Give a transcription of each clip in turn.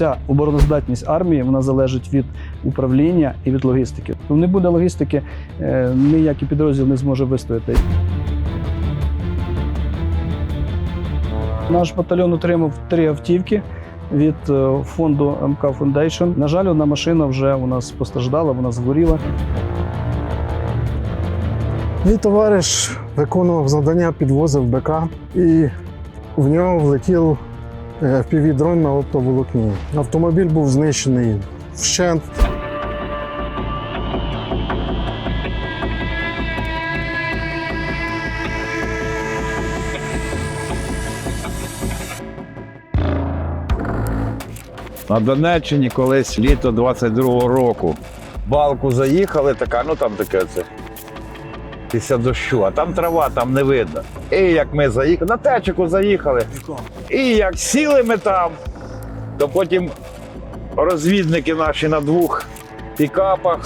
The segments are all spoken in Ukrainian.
вся обороноздатність армії вона залежить від управління і від логістики. Ну, Не буде логістики, е, ніякий підрозділ не зможе вистояти. Наш батальйон отримав три автівки від е, фонду МК Foundation. На жаль, одна машина вже у нас постраждала, вона згоріла. Мій товариш виконував завдання, підвозив БК, і в нього влетів дрон на оптоволокні. Автомобіль був знищений вщент. На Донеччині колись літо 22-го року. Балку заїхали, така, ну там таке це. Після дощу, а там трава, там не видно. І як ми заїхали, на течику заїхали. І як сіли ми там, то потім розвідники наші на двох пікапах.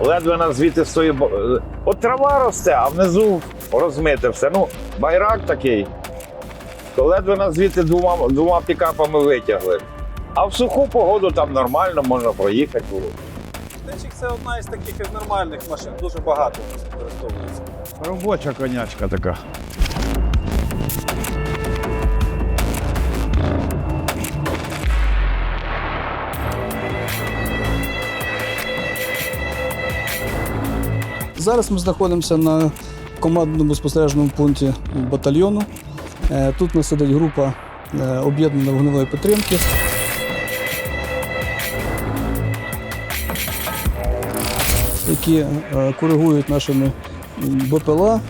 Ледве нас звідти з тої. бо- е, От трава росте, а внизу розмите все. Ну, байрак такий то ледве нас звідти двома, двома пікапами витягли. А в суху погоду там нормально, можна проїхати було. Течик це одна із таких нормальних машин, дуже багато у нас використовується. Робоча конячка така. Зараз ми знаходимося на командному спостережному пункті батальйону. Е, Тут у нас сидить група е, об'єднаної вогневої підтримки. Які е, коригують нашими БПЛА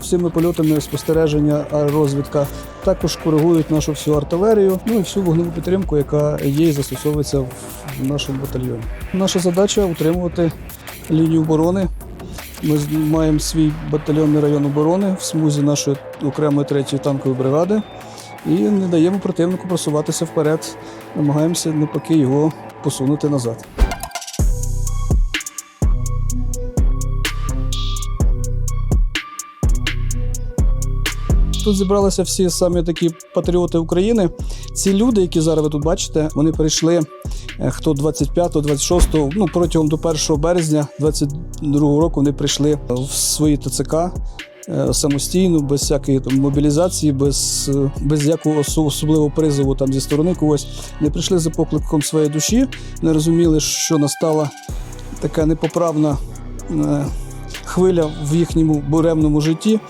всіми польотами спостереження аеророзвідка. Також коригують нашу всю артилерію, ну і всю вогневу підтримку, яка є і застосовується в нашому батальйоні. Наша задача утримувати лінію оборони. Ми маємо свій батальйонний район оборони в смузі нашої окремої третьої танкової бригади і не даємо противнику просуватися вперед. Намагаємося навпаки його посунути назад. Тут зібралися всі самі такі патріоти України. Ці люди, які зараз ви тут бачите, вони прийшли е, хто 25, 26, ну протягом до 1 березня 22 року вони прийшли в свої ТЦК е, самостійно, без всякої там мобілізації, без, е, без якого особливого призову там зі сторони когось. Вони прийшли за покликом своєї душі, не розуміли, що настала така непоправна е, хвиля в їхньому буремному житті.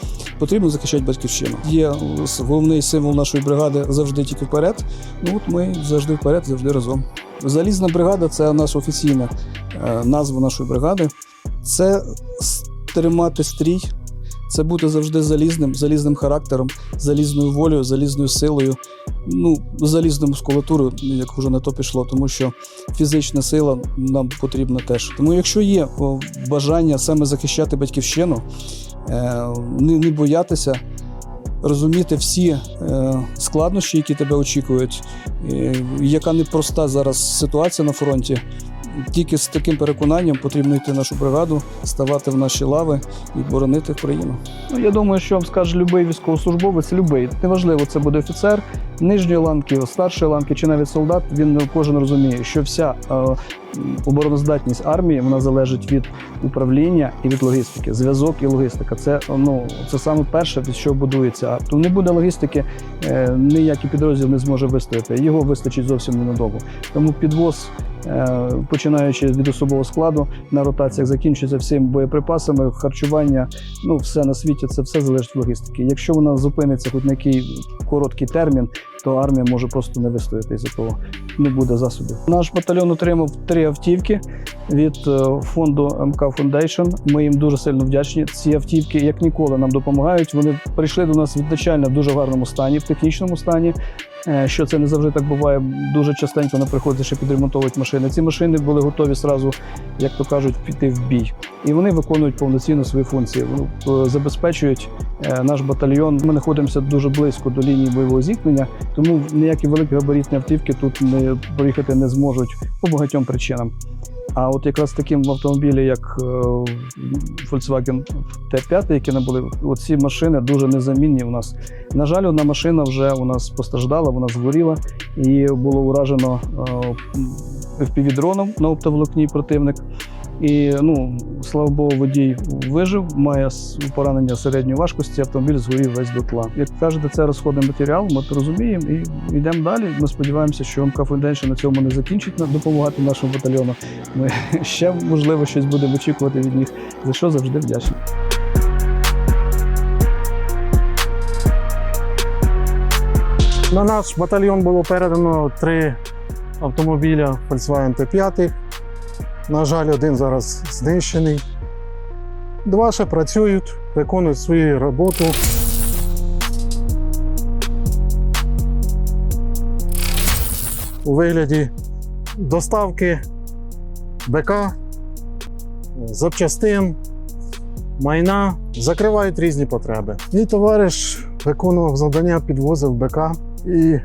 Потрібно захищати батьківщину. Є головний символ нашої бригади завжди тільки вперед. Ну от ми завжди вперед, завжди разом. Залізна бригада це наша офіційна е, назва нашої бригади. Це тримати стрій, це бути завжди залізним, залізним характером, залізною волею, залізною силою, ну, залізною мускулатурою, як вже на то пішло, тому що фізична сила нам потрібна теж. Тому, якщо є бажання саме захищати батьківщину, е, не, боятися. Розуміти всі е, складнощі, які тебе очікують, е, яка непроста зараз ситуація на фронті. Тільки з таким переконанням потрібно йти в нашу бригаду, ставати в наші лави і боронити країну. Ну я думаю, що вам скаже будь-який військовослужбовець, будь-який. Неважливо, це буде офіцер нижньої ланки, старшої ланки чи навіть солдат. Він кожен розуміє, що вся е, обороноздатність армії вона залежить від управління і від логістики. Зв'язок і логістика це ну це саме перше, від чого будується. А то не буде логістики, е, ніякий підрозділ не зможе вистояти. Його вистачить зовсім ненадовго. Тому підвоз. Е, Починаючи від особового складу на ротаціях, закінчується всім боєприпасами, харчування. Ну все на світі це все залежить від логістики. Якщо вона зупиниться хоч на який короткий термін, то армія може просто не вистояти із-за того. Не буде засобів. Наш батальйон отримав три автівки від е, фонду МК Foundation. Ми їм дуже сильно вдячні. Ці автівки, як ніколи, нам допомагають. Вони прийшли до нас відзначально в дуже гарному стані, в технічному стані. Е, Що це не завжди так буває. Дуже частенько не приходиться ще підремонтовувати машини. Ці машини були готові зразу, як то кажуть, піти в бій. І вони виконують повноцінно свої функції. Вони е, забезпечують е, наш батальйон. Ми знаходимося дуже близько до лінії бойового зіткнення, тому ніякі великі габаритні автівки тут не проїхати не зможуть по багатьом причинам. А от якраз таким автомобілі, як е, Volkswagen T5, які набули, були, оці машини дуже незамінні у нас. На жаль, одна машина вже у нас постраждала, вона згоріла і було уражено е, FPV-дроном на оптоволокні противник. І ну, слава Богу, водій вижив, має поранення середньої важкості, автомобіль згорів весь дотла. Як кажете, це розходний матеріал, ми це розуміємо і йдемо далі. Ми сподіваємося, що МК Фундейшн на цьому не закінчить допомагати нашому батальйону. Ми ще можливо щось будемо очікувати від них, за що завжди вдячні. На наш батальйон було передано три автомобіля Volkswagen T5. На жаль, один зараз знищений. Два ще працюють, виконують свою роботу. У вигляді доставки БК, запчастин, майна, закривають різні потреби. Мій товариш виконував завдання, підвозив БК, і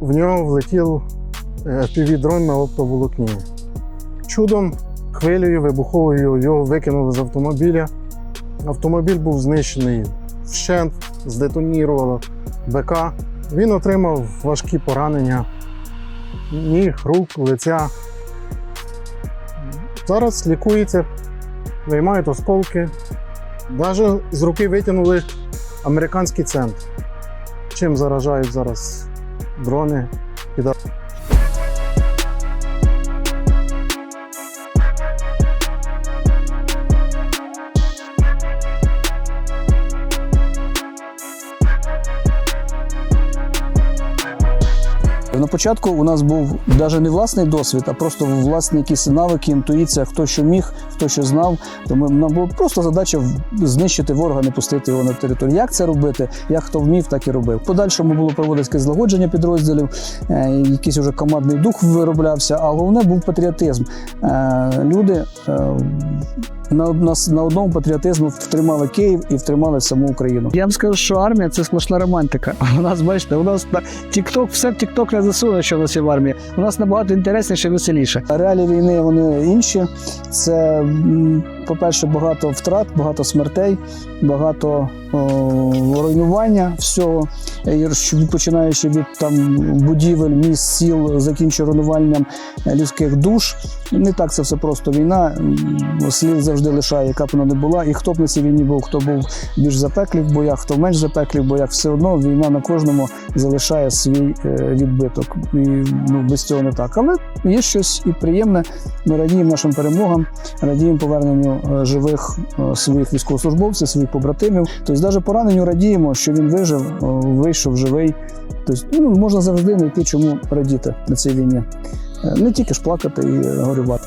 в нього влетів півдрон на оптоволокні. Чудом, хвилею вибуховою його викинули з автомобіля. Автомобіль був знищений вщент, здетонірувало БК. Він отримав важкі поранення ніг, рук, лиця. Зараз лікується, виймають осколки. Навіть з руки витягнули американський центр. Чим заражають зараз дрони? На початку у нас був навіть не власний досвід, а просто власні якісь навики, інтуїція, хто що міг, хто що знав. Тому нам була просто задача знищити ворога, не пустити його на територію. Як це робити? Як хто вмів, так і робив. Подальшому було проводити злагодження підрозділів, е, якийсь уже командний дух вироблявся, а головне був патріотизм. Е, Люди е, на, на, на одному патріотизму втримали Київ і втримали саму Україну. Я вам скажу, що армія це сплошна романтика. У нас, бачите, у нас на TikTok, все в TikTok не засуне, що в нас є в армії. У нас набагато інтересніше, веселіше. Реалії війни вони інші. Це, um, по-перше, багато втрат, багато смертей, багато о, руйнування всього. Починаючи від там будівель, міст, сіл, закінчуючи руйнуванням людських душ. Не так це все просто війна. Слід завжди лишає, яка б вона не була. І хто б на цій війні був, хто був більш запеклий в боях, хто менш запеклий в боях, все одно війна на кожному залишає свій е, відбиток. І ну, без цього не так. Але є щось і приємне. Ми радіємо нашим перемогам, радіємо поверненню живих е, своїх військовослужбовців, своїх побратимів. Тобто, навіть пораненню радіємо, що він вижив, е, вийшов живий. Тобто, ну, можна завжди знайти чому радіти на цій війні. Е, Не тільки ж плакати і горювати.